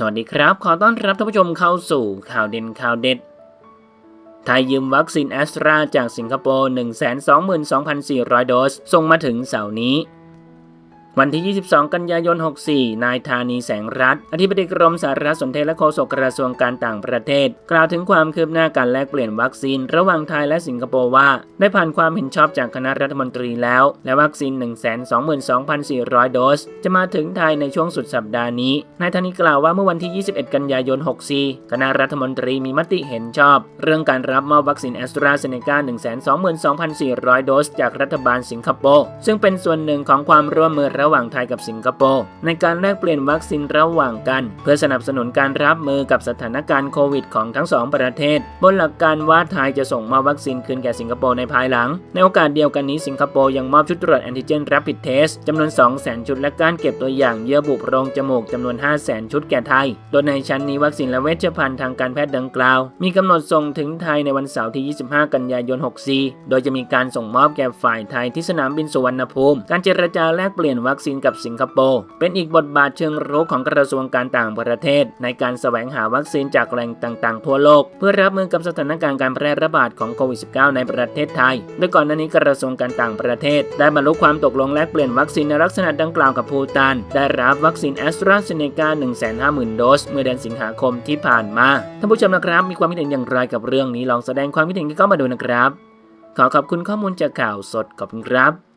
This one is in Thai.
สวัสดีครับ ขอต้อนรับท่านผู้ชมเข้าสู่ข่าวเด่นข่าวเด็ด ไทยยืมวัคซีนแอสตราจากสิงคโปร์ 122,400 โดส ส่งมาถึงเสาร์นี้ วันที่ 22 กันยายน 64 นายธานีแสงรัฐอธิบดีกรมสารสนเทศและโฆษกกระทรวงการต่างประเทศ กล่าวถึงความคืบหน้าการแลกเปลี่ยนวัคซีน ระหว่างไทยและสิงคโปร์ว่า ได้ผ่านความเห็นชอบจากคณะรัฐมนตรีแล้ว และวัคซีน 122,400 โดส จะมาถึงไทยในช่วงสุดสัปดาห์นี้ นายธานีกล่าวว่าเมื่อวันที่ 21 กันยายน 64 คณะรัฐมนตรีมีมติเห็นชอบ เรื่องการรับมอบวัคซีนแอสตราเซเนกา122,400 โดส จากรัฐบาลสิงคโปร์ซึ่งเป็นส่วนหนึ่งของความร่วมมือระหว่างไทยกับสิงคโปร์ในการแลกเปลี่ยนวัคซีนระหว่างกัน เพื่อสนับสนุนการรับมือกับสถานการณ์โควิดของทั้งสองประเทศ บนหลักการว่าไทยจะส่งมอบวัคซีนคืนแก่สิงคโปร์ในภายหลัง ในโอกาสเดียวกันนี้สิงคโปร์ยังมอบชุดตรวจแอนติเจน Rapid Test จำนวน 200,000 ชุดและการเก็บตัวอย่างเยื่อบุโพรงจมูกจำนวน 500,000 ชุดแก่ไทย โดยในชั้นนี้วัคซีนและเวชภัณฑ์ทางการแพทย์ดังกล่าว มีกำหนดส่งถึงไทยในวันเสาร์ที่ 25 กันยายน 64 โดยจะมีการส่งมอบแก่ฝ่ายไทยที่สนามบินสุวรรณภูมิ การเจรจาแลกเปลี่ยนวัคซีนกับสิงคโปร์เป็นอีกบทบาทเชิงรุกของกระทรวงการต่างประเทศ ในการแสวงหาวัคซีนจากแหล่งต่างๆ ทั่วโลก เพื่อรับมือกับสถานการณ์การแพร่ระบาดของโควิด -19 ในประเทศไทย โดยก่อนหน้านี้กระทรวงการต่างประเทศ ได้บรรลุความตกลงแลกเปลี่ยนวัคซีนในลักษณะดังกล่าวกับภูตาน ได้รับวัคซีนแอสตราเซเนกา150,000 โดส เมื่อเดือนสิงหาคมที่ผ่านมาท่านผู้ชมนะครับ มีความคิดเห็นอย่างไรกับเรื่องนี้ลองแสดงความคิดเห็นกันเข้ามาดูนะครับ ขอขอบคุณข้อมูลจากข่าวสดขอบคุณครับ